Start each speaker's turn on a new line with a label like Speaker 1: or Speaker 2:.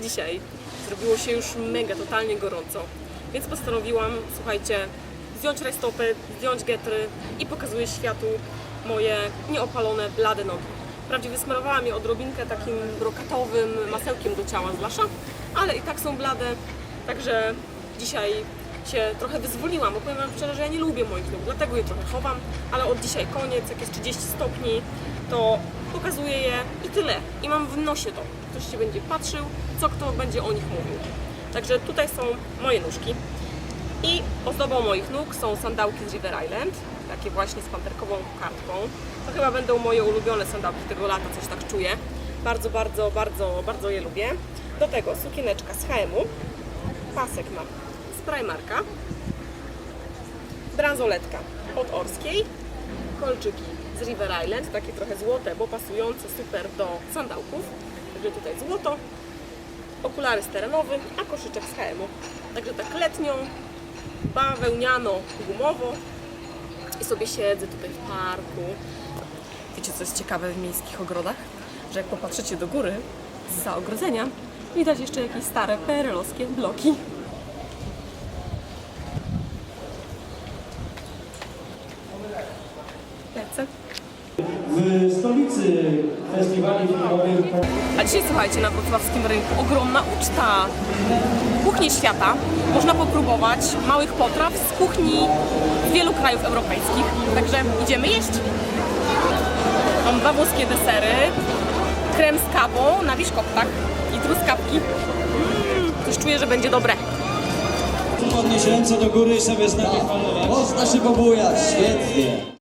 Speaker 1: Dzisiaj zrobiło się już mega, totalnie gorąco. Więc postanowiłam, słuchajcie, zdjąć rajstopy, zdjąć getry i pokazuję światu moje nieopalone, blade nogi. Wprawdzie wysmarowałam je odrobinkę takim brokatowym masełkiem do ciała z lasza, ale i tak są blade, także dzisiaj się trochę wyzwoliłam, bo powiem Wam szczerze, że ja nie lubię moich nóg, dlatego je trochę chowam, ale od dzisiaj koniec, jak jest 30 stopni, to pokazuję je i tyle. I mam w nosie to. Ktoś się będzie patrzył, co kto będzie o nich mówił. Także tutaj są moje nóżki. I ozdobą moich nóg są sandałki z River Island, takie właśnie z panterkową kartką. To chyba będą moje ulubione sandałki tego lata, coś tak czuję. Bardzo, bardzo, bardzo, bardzo je lubię. Do tego sukieneczka z H&M-u, pasek mam z Primarka, bransoletka od Orskiej, kolczyki z River Island, takie trochę złote, bo pasujące super do sandałków. Także tutaj złoto, okulary z terenowy, a koszyczek z HM-u. Także tak letnią, bawełniano, gumowo i sobie siedzę tutaj w parku. Wiecie co jest ciekawe w miejskich ogrodach? Że jak popatrzycie do góry, za ogrodzenia, widać jeszcze jakieś stare perelowskie bloki. Lecę.
Speaker 2: W stolicy festiwali filmowych
Speaker 1: A dzisiaj słuchajcie, na wrocławskim rynku ogromna uczta. Kuchni świata. Można popróbować małych potraw z kuchni wielu krajów europejskich. Także idziemy jeść. Mam dwa włoskie desery. Krem z kawą na wiszkoptach i truskawki. Mm, coś czuję, że będzie dobre.
Speaker 2: podnieść ręce do góry i sobie z nami falować.
Speaker 3: Można się pobujać, świetnie.